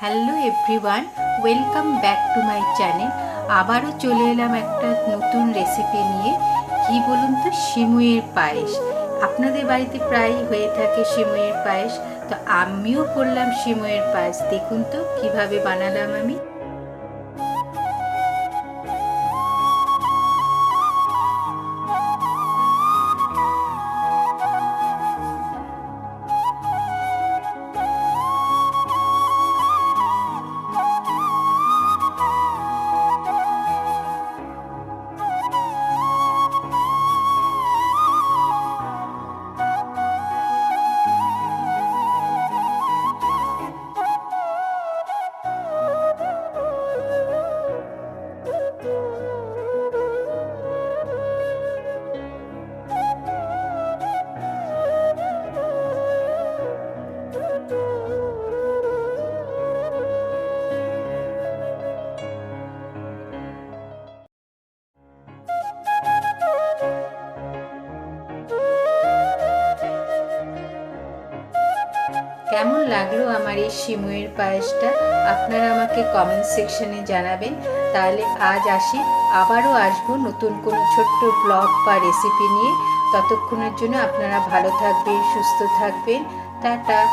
Hello everyone, welcome back to my channel. আবারও চলে এলাম একটা নতুন রেসিপি নিয়ে। কি বলুন তো সিমুইয়ের পায়েস। আপনাদের বাড়িতে প্রায়ই হয়ে থাকে সিমুইয়ের পায়েস। তো আমিও করলাম সিমুইয়ের পায়েস। দেখুন তো, কীভাবে বানালাম আমি। কেমন লাগল আমার এই সিমুয়ের পায়েসটা? আপনারা আমাকে কমেন্ট সেকশনে জানাবেন। তাহলে আজ আসি। আবারও আসব নতুন কোনো ছোট্ট ব্লগ বা রেসিপি নিয়ে। ততক্ষণের জন্য আপনারা ভালো থাকবেন, সুস্থ থাকবেন। টাটা।